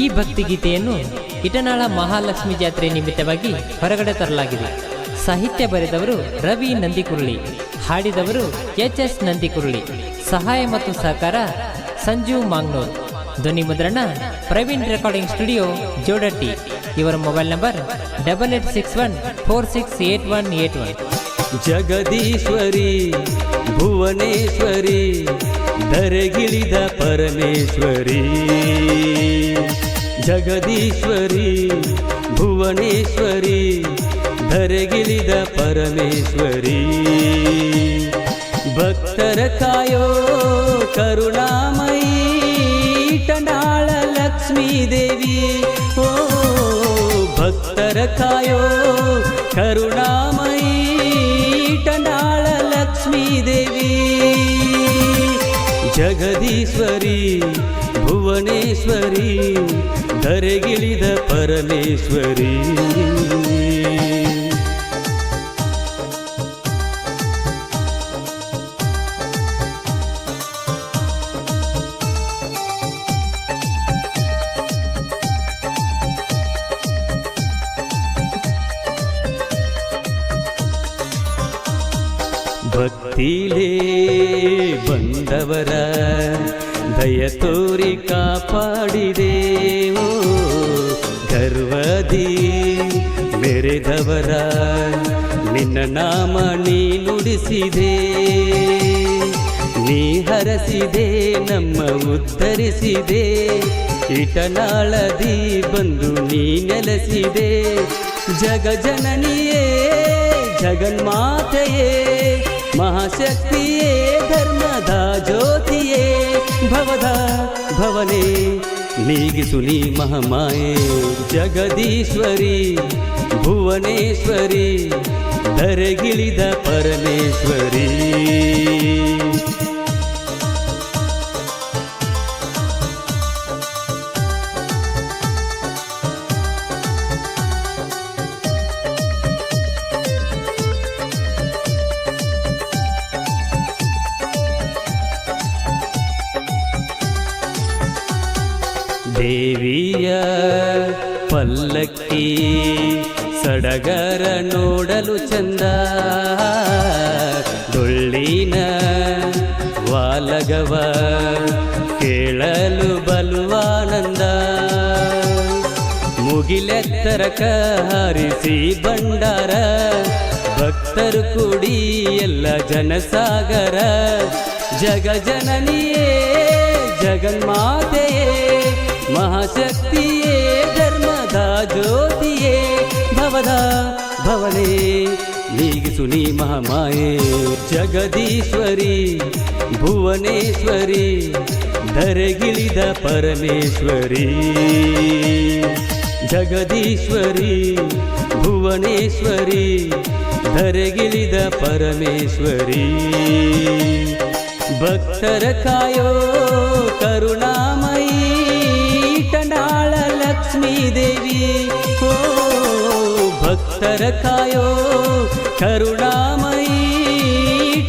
ಈ ಭಕ್ತಿಗೀತೆಯನ್ನು ಇಟನಾಳ ಮಹಾಲಕ್ಷ್ಮಿ ಜಾತ್ರೆ ನಿಮಿತ್ತವಾಗಿ ಹೊರಗಡೆ ತರಲಾಗಿದೆ. ಸಾಹಿತ್ಯ ಬರೆದವರು ರವಿ ನಂದಿಕುರುಳಿ, ಹಾಡಿದವರು ಎಚ್ ಎಸ್ ನಂದಿಕುರುಳಿ, ಸಹಾಯ ಮತ್ತು ಸಹಕಾರ ಸಂಜು ಮಾಂಗ್ನೂರ್. ಧ್ವನಿ ಮುದ್ರಣ ಪ್ರವೀಣ್ ರೆಕಾರ್ಡಿಂಗ್ ಸ್ಟುಡಿಯೋ ಜೋಡಟ್ಟಿ. ಇವರ mobile number double eight six one four six eight one eight one. Jagadishwari, Bhuvaneshwari ಧರೆಗಿಳಿದ Parameshwari. Jagadishwari, Bhuvaneshwari, ಧರೆಗಿಳಿದ ಪರಮೇಶ್ವರಿ. ಭಕ್ತರ ಕಾಯೋ ಕರುಣಾಮಯಿ ಟನಾಳ ಲಕ್ಷ್ಮೀ ದೇವಿ. ಓ, ಭಕ್ತರ ಕಾಯೋ ಕರುಣಾಮಯಿ ಟನಾಳ ಲಕ್ಷ್ಮೀ ದೇವಿ. ಜಗದೀಶ್ವರಿ ಭುವನೇಶ್ವರಿ ಧರೆಗಿಳಿದ ಪರಮೇಶ್ವರಿ. ಭಕ್ತಿಲೇ ಬಂದವರ ದಯ ತೋರಿ ಕಾಪಾಡಿದೆ. ಓ, ಗರ್ವದಿ ಮೆರೆದವರ, ನಿನ್ನ ನಾಮ ನೀ ನುಡಿಸಿದೆ. ನೀ ಹರಸಿದೆ, ನಮ್ಮ ಉದ್ಧರಿಸಿದೆ ಇಟನಾಳದಿ ಬಂದು ನೀ ನೆಲೆಸಿದೆ. ಜಗ ಜನನಿಯೇ ಜಗನ್ಮಾತೆಯೇ ಮಹಾಶಕ್ತಿಯೇ ಧರ್ಮದ ಜ್ಯೋತಿಯೇ ಭವದ ಭವನೇ ನೀಗಿಸು ನೀ ಮಹಾಮಾಯೆ ಜಗದೀಶ್ವರಿ ಭುವನೇಶ್ವರಿ ಧರೆಗಿಳಿದ ಪರಮೇಶ್ವರಿ. ದೇವಿಯ ಪಲ್ಲಕ್ಕಿ ಸಡಗರ ನೋಡಲು ಚಂದ. ಡೊಳ್ಳಿನ ವಾಲಗವ ಕೇಳಲು ಬಲುವಾನಂದ ಮುಗಿಲೆತ್ತರಕ ಹರಿಸಿ ಭಂಡಾರ. ಭಕ್ತರು ಕೂಡಿ ಎಲ್ಲ ಜನಸಾಗರ. ಜಗ ಜನನಿಯೇ, ಜಗನ್ಮಾತೆಯೇ. ಮಹಾಶಕ್ತಿಯೇ ಧರ್ಮದ ಜ್ಯೋತಿಯೇ, ಭವದ ಭವನೇ. ನೀಗಿಸು ನೀ ಮಹಾಮಾಯೆ, ಜಗದೀಶ್ವರಿ, ಭುವನೇಶ್ವರಿ, ಧರೆಗಿಳಿದ ಪರಮೇಶ್ವರಿ. ಜಗದೀಶ್ವರಿ, ಭುವನೇಶ್ವರಿ, ಧರೆಗಿಳಿದ ಪರಮೇಶ್ವರಿ. ಭಕ್ತರ ಕಾಯೋ ಕರುಣಾಮಯಿ ಭಕ್ತರ ಕಾಯೋ ಕರುಣಾಮಯಿ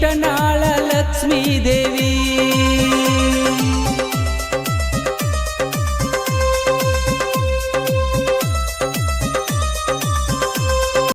ಟನಾಳ ಲಕ್ಷ್ಮೀ ದೇವಿ.